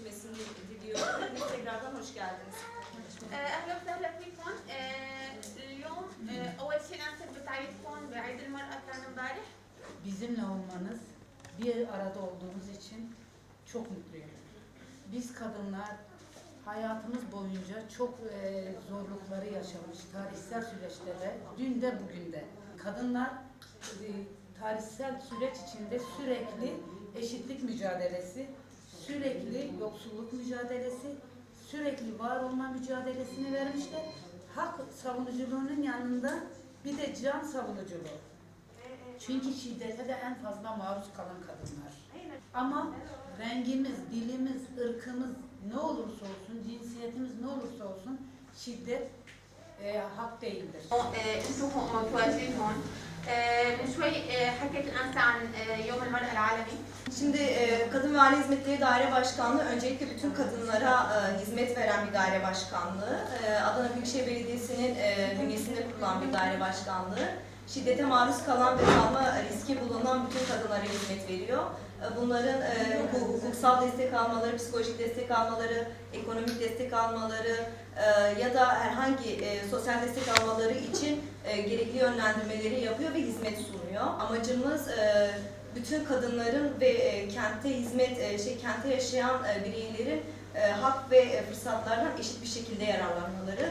geçmesini diliyorum. Hepiniz tekrardan hoş geldiniz. اهلا وسهلا فيكم آه، اليوم آه، اول شيء انسب بتعيدكم بعيد المراه كان امبارح Bizimle olmanız, bir arada olduğumuz için çok mutluyum. Biz kadınlar hayatımız boyunca çok e, zorlukları yaşamış tarihsel süreçte de, dün de bugün de. Kadınlar e, tarihsel süreç içinde sürekli eşitlik mücadelesi, sürekli yoksulluk mücadelesi, sürekli var olma mücadelesini vermişler. Hak savunuculuğunun yanında bir de can savunuculuğu. Çünkü şiddete de en fazla maruz kalan kadınlar. Ama rengimiz, dilimiz, ırkımız ne olursa olsun, cinsiyetimiz ne olursa olsun şiddet e, hak değildir. آه، انتم هون متواجدين هون آه، من شوي آه، حكيت الانسه عن آه، يوم المراه العالمي Şimdi e, Kadın ve Aile Hizmetleri Daire Başkanlığı öncelikle bütün kadınlara e, hizmet veren bir daire başkanlığı. E, Adana Büyükşehir Belediyesi'nin e, bünyesinde kurulan bir daire başkanlığı. Şiddete maruz kalan ve kalma riski bulunan bütün kadınlara hizmet veriyor. Bunların hu- hukuksal destek almaları, psikolojik destek almaları, ekonomik destek almaları ya da herhangi sosyal destek almaları için e, gerekli yönlendirmeleri yapıyor ve hizmet sunuyor. Amacımız e, bütün kadınların ve e, kentte hizmet, e, şey kentte yaşayan e, bireylerin hak ve fırsatlardan eşit bir şekilde yararlanmaları.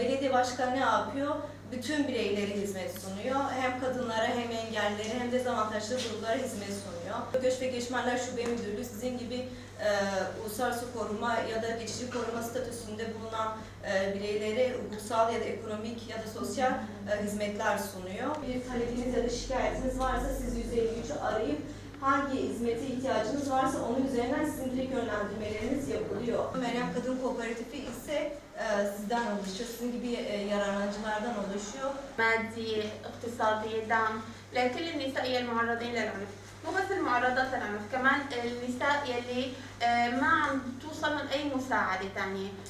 Belediye başkanı ne yapıyor? Bütün bireylere hizmet sunuyor. Hem kadınlara hem engellilere hem de dezavantajlı gruplara hizmet sunuyor. Göç ve Göçmenler Şube Müdürlüğü sizin gibi e, uluslararası koruma ya da geçici koruma statüsünde bulunan e, bireylere hukuksal ya da ekonomik ya da sosyal e, hizmetler sunuyor. Bir talebiniz ya da şikayetiniz varsa siz 153'ü arayıp hangi hizmete ihtiyacınız varsa onun üzerinden sizin direkt yönlendirmeleriniz yapılıyor. Meryem Kadın Kooperatifi ise sizden oluşuyor, sizin gibi e, yararlanıcılardan oluşuyor. ماديه اقتصاديه دعم لكل النساء المعرضين للعنف مو بس المعرضات للعنف كمان النساء يلي ما عم توصلهم اي مساعده ثانية